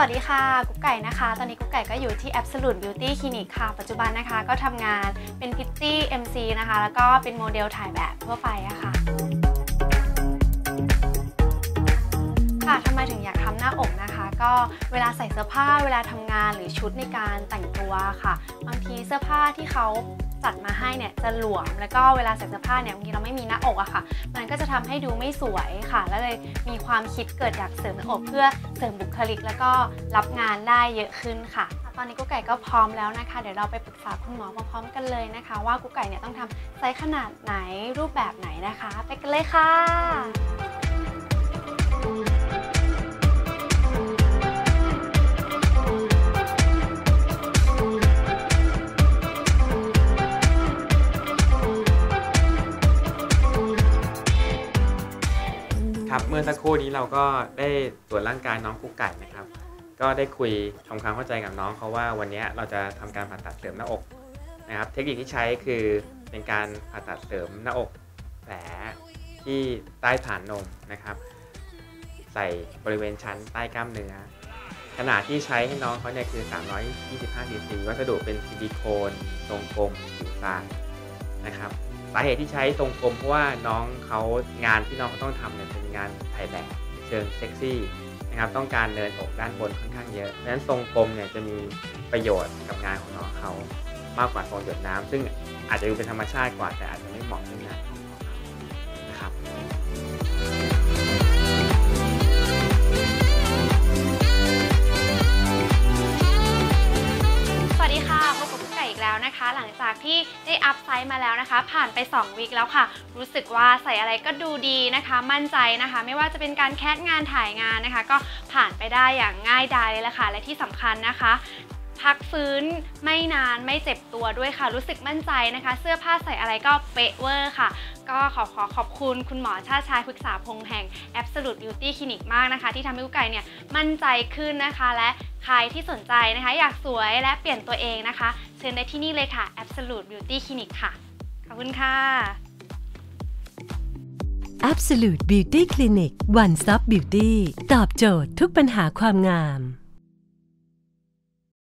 วัสดีค่ะ กุ๊กไก่นะคะ ตอนนี้กุ๊กไก่ก็อยู่ที่ Absolute Beauty Clinic ค่ะ ปัจจุบันนะคะก็ทำงานเป็นพิตตี้ MC นะคะ แล้วก็เป็นโมเดลถ่ายแบบทั่วไปอะค่ะ ก็เวลาใส่เสื้อผ้าเวลาทำงานหรือชุดในการแต่งตัวค่ะ บางทีเสื้อผ้าที่เขาจัดมาให้เนี่ยจะหลวม แล้วก็เวลาใส่เสื้อผ้าเนี่ยบางทีเราไม่มีหน้าอกอะค่ะ มันก็จะทำให้ดูไม่สวยค่ะ แล้วเลยมีความคิดเกิดอยากเสริมหน้าอกเพื่อเสริมบุคลิก แล้วก็รับงานได้เยอะขึ้นค่ะ ตอนนี้กุ๊กไก่ก็พร้อมแล้วนะคะ เดี๋ยวเราไปปรึกษาคุณหมอพร้อมๆกันเลยนะคะ ว่ากุ๊กไก่เนี่ยต้องทำไซส์ขนาดไหนรูปแบบไหนนะคะ ไปกันเลยค่ะ ครับเมื่อสักครู่นี้เราก็ได้ตรวจร่างกายน้องกุ๊กไก่นะครับ ก็ได้คุยทำความเข้าใจกับน้องเขาว่าวันนี้เราจะทำการผ่าตัดเสริมหน้าอกนะครับ เทคนิคที่ใช้คือเป็นการผ่าตัดเสริมหน้าอกแผลที่ใต้ฐานนมนะครับ ใส่บริเวณชั้นใต้กล้ามเนื้อขนาดที่ใช้ให้น้องเขาเนี่ยคือ 325 cc วัสดุเป็นซิลิโคนทรงกลมผิวทรายนะครับ สาเหตุที่ใช้ทรงกลมเพราะว่าน้องเขางานที่น้องเขาต้องทำเนี่ยเป็นงานถ่ายแบบเชิงเซ็กซี่นะครับต้องการเนินอกด้านบนค่อนข้างเยอะดังนั้นทรงกลมเนี่ยจะมีประโยชน์กับงานของน้องเขามากกว่าทรงหยดน้ำซึ่งอาจจะดูเป็นธรรมชาติกว่าแต่อาจจะไม่เหมาะกับงานของน้องนะครับ นะคะ หลังจากที่ได้อัพไซส์มาแล้วนะคะ ผ่านไป 2วีคแล้วค่ะ รู้สึกว่าใส่อะไรก็ดูดีนะคะ มั่นใจนะคะ ไม่ว่าจะเป็นการแคสงานถ่ายงานนะคะ ก็ผ่านไปได้อย่างง่ายดายเลยละค่ะ และที่สำคัญนะคะพักฟื้นไม่นานไม่เจ็บตัวด้วยค่ะ รู้สึกมั่นใจนะคะ เสื้อผ้าใส่อะไรก็เป๊ะเวอร์ค่ะ ก็ขอขอขอบคุณคุณหมอชาชายพฤกษาพงแห่ง Absolute Beauty Clinic มากนะคะ ที่ทำให้กุ๊กไก่เนี่ยมั่นใจขึ้นนะคะ และใครที่สนใจนะคะ อยากสวยและเปลี่ยนตัวเองนะคะ เชิญได้ที่นี่เลยค่ะ Absolute Beauty Clinic ค่ะ ขอบคุณค่ะ Absolute Beauty Clinic One Stop Beauty ตอบโจทย์ทุกปัญหาความงาม